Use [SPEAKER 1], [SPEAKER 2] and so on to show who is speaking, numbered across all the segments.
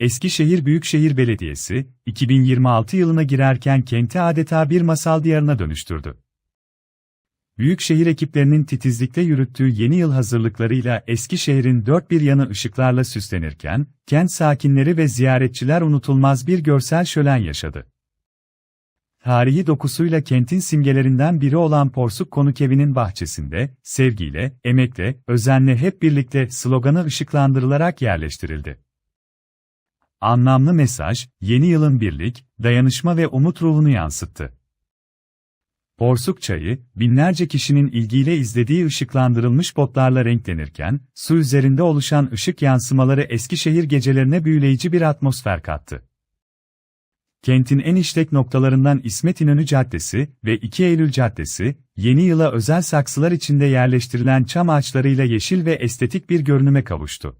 [SPEAKER 1] Eskişehir Büyükşehir Belediyesi, 2026 yılına girerken kenti adeta bir masal diyarına dönüştürdü. Büyükşehir ekiplerinin titizlikle yürüttüğü yeni yıl hazırlıklarıyla Eskişehir'in dört bir yanı ışıklarla süslenirken, kent sakinleri ve ziyaretçiler unutulmaz bir görsel şölen yaşadı. Tarihi dokusuyla kentin simgelerinden biri olan Porsuk Konuk Evi'nin bahçesinde, sevgiyle, emekle, özenle hep birlikte sloganı ışıklandırılarak yerleştirildi. Anlamlı mesaj, yeni yılın birlik, dayanışma ve umut ruhunu yansıttı. Porsuk çayı, binlerce kişinin ilgiyle izlediği ışıklandırılmış botlarla renklenirken, su üzerinde oluşan ışık yansımaları Eskişehir gecelerine büyüleyici bir atmosfer kattı. Kentin en işlek noktalarından İsmet İnönü Caddesi ve 2 Eylül Caddesi, yeni yıla özel saksılar içinde yerleştirilen çam ağaçlarıyla yeşil ve estetik bir görünüme kavuştu.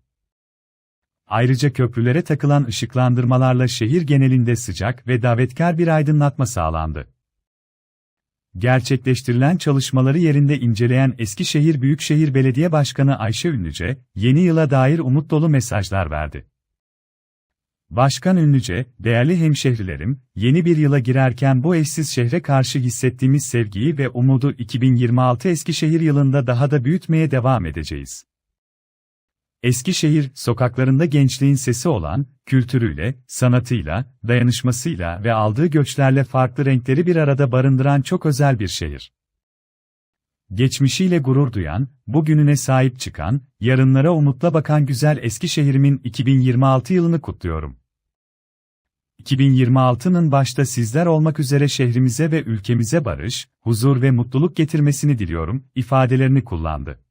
[SPEAKER 1] Ayrıca köprülere takılan ışıklandırmalarla şehir genelinde sıcak ve davetkar bir aydınlatma sağlandı. Gerçekleştirilen çalışmaları yerinde inceleyen Eskişehir Büyükşehir Belediye Başkanı Ayşe Ünlüce, yeni yıla dair umut dolu mesajlar verdi. Başkan Ünlüce, değerli hemşehrilerim, yeni bir yıla girerken bu eşsiz şehre karşı hissettiğimiz sevgiyi ve umudu 2026 Eskişehir yılında daha da büyütmeye devam edeceğiz. Eskişehir, sokaklarında gençliğin sesi olan, kültürüyle, sanatıyla, dayanışmasıyla ve aldığı göçlerle farklı renkleri bir arada barındıran çok özel bir şehir. Geçmişiyle gurur duyan, bugününe sahip çıkan, yarınlara umutla bakan güzel Eskişehir'imin 2026 yılını kutluyorum. 2026'nın başta sizler olmak üzere şehrimize ve ülkemize barış, huzur ve mutluluk getirmesini diliyorum, ifadelerini kullandı.